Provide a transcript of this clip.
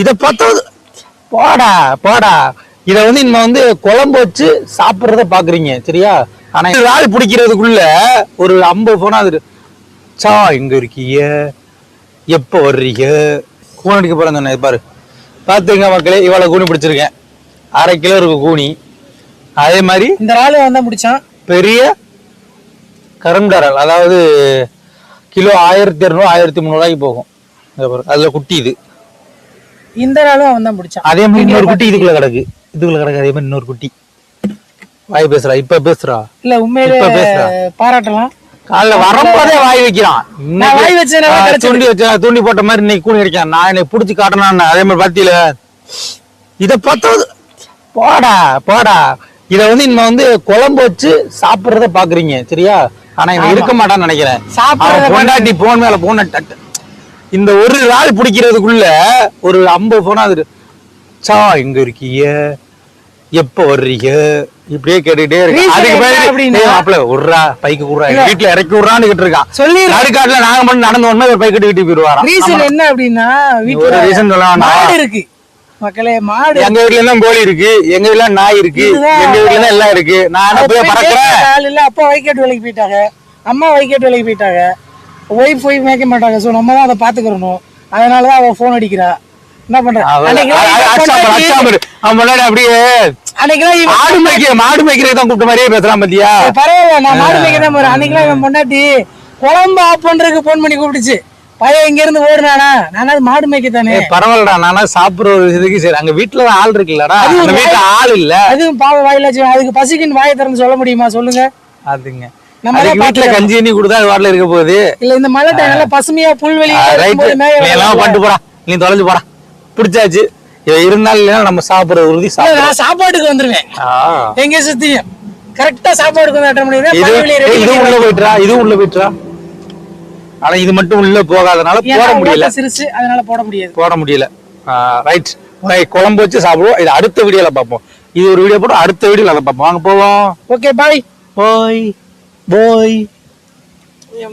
இத பத்தாவது போடா போடா. இத வந்து இன்னும் வந்து குழம்பு வச்சு சாப்பிடுறத பாக்குறீங்க சரியா? ஆனா இது ஆள் பிடிக்கிறதுக்குள்ள ஒரு ஐம்பது போனா அது சா எங்க இருக்கீங்க? எப்ப வர்றீங்க? கூணி அடிக்க போறேன் சொன்னேன் பாரு. பாத்துங்க மக்களே இவ்வளவு கூனி பிடிச்சிருக்கேன். அரை கிலோ இருக்கு கூனி. அதே மாதிரி இந்த ஆளு வந்தா முடிச்சான் பெரிய கரும்டரல் அதாவது கிலோ ஆயிரத்தி இரநூறு ஆயிரத்தி முந்நூறுவாய்க்கு போகும். அதுல குட்டி இது. இந்த ஆளும் அவன் தான் முடிச்சான் அதே மாதிரி இன்னொரு குட்டி இதுக்குள்ள கிடக்கு. இதுக்குள்ள கிடக்கு அதே மாதிரி இன்னொரு குட்டி. வாய் பேசுறா இப்ப பேசுறா. இல்ல உண்மையிலே. பாராட்டலாம். காலைல வரும்போதே வாய் வைக்கிறான். தூண்டி வச்ச தூண்டி போட்ட மாதிரி இன்னைக்கு கூணி அடிக்கான் நான் என்னை புடிச்சு காட்டணும் அதே மாதிரி பாத்தியில. இத பத்தாவது போடா போடா. இத வந்து இன்னும் வந்து குழம்பு வச்சு சாப்பிடுறத பாக்குறீங்க சரியா? ஆனா இவன் இருக்க மாட்டான்னு நினைக்கிறேன். பொண்டாட்டி போன் மேல போன டட்டு இந்த ஒரு நாள் பிடிக்கிறதுக்குள்ள ஒரு ஐம்பது போனா அது சா எங்க இருக்கீங்க எப்ப வர்றீங்க? இப்படியே கேட்டுக்கிட்டே இருக்கு. அதுக்கு என்ன பிறகு அப்படின்னா? டேய் மாப்பிள விட்றா பைக்கு விட்றா. வீட்டுல இறக்கி விட்றான்னு கிட்டு இருக்கான் சொல்லி நடுக்காட்டுல நாங்க மட்டும் நடந்து ஒண்ணு ஒரு பைக் கட்டி போயிருவாராம் ரீசன் என்ன அப்படின்னா வீட்டுல ரீசன் சொல்ல வேண்டாம். இருக்கு. மக்களே மாடு. எங்க வீட்ல தான் கோழி இருக்கு. எங்க வீட்ல நாய் இருக்கு. எங்க வீட்ல எல்லாம் இருக்கு. நான் போய் பறக்கிறேன்? அப்பா வைக்கெட் வேலைக்கு போயிட்டாங்க. அம்மா வைக்கெட் வேலைக்கு போயிட்டாங்க. ஒய்ஃப் ஒய்ஃப் மேய்க்க மாட்டாங்க. சோ நம்ம தான் அதை பாத்துக்கிறணும் அதனாலதான் அவ போன் அடிக்கிறா. என்ன பண்ற? முன்னாடி அப்படியே ஆடு மேய்க்க மாடு மேய்க்கிறதுக்கு தான் கூப்பிட்ட மாதிரியே பேசலாம் பாத்தியா? பரவாயில்ல நான் மாடு மேய்க்க தான் போறேன். அன்னைக்குலாம் இவன் பொண்டாட்டி குழம்பு ஆஃப் பண்றதுக்கு போன் பண்ணி கூப்பிட்டுச்சு. பையன் இங்க இருந்து ஓடுனானா? மாடு மேய்க்க தானே. பரவாயில்லடா. நானா சாப்பிடுற ஒரு இதுக்கு சரி. அங்க வீட்டுல தான் ஆள் இருக்குல்லடா. வீட்டுல ஆள் இல்ல. அதுவும் பாவ வாயிலாச்சு அதுக்கு பசிக்குன்னு வாயை திறந்து சொல்ல முடியுமா? சொல்லுங்க. அதுங்க. தான் வீட்டுல கஞ்சி தண்ணி கொடுத்தா அது வாட்டில இருக்க போகுது. இல்ல இந்த மழை டைம் நல்லா பசுமையா புல்வெளி எல்லாம் பண்ணிட்டு போடா. நீ தொலைஞ்சு போடா. பிடிச்சாச்சு. இருந்தாலும் இல்லைன்னா நம்ம சாப்பிடுற உறுதி நான் சாப்பாட்டுக்கு வந்துருவேன். எங்க சுத்தியும். கரெக்டா சாப்பாடுக்கு வந்து அட்டன் இது பண்ணிடுவேன் உள்ள போயிட்டுறா இதுவும் உள்ள போயிட்டுறா ஆனா இது மட்டும் உள்ள போகாதனால போட முடியல. சிரிச்சு அதனால போட முடியாது. போட முடியல. ரைட் குழம்பு வச்சு சாப்பிடுவோம். இது அடுத்த வீடியோல பார்ப்போம். இது ஒரு வீடியோ போட்டு அடுத்த வீடியோல அதை பார்ப்போம். வாங்க போவோம். ஓகே பாய் போய் போய்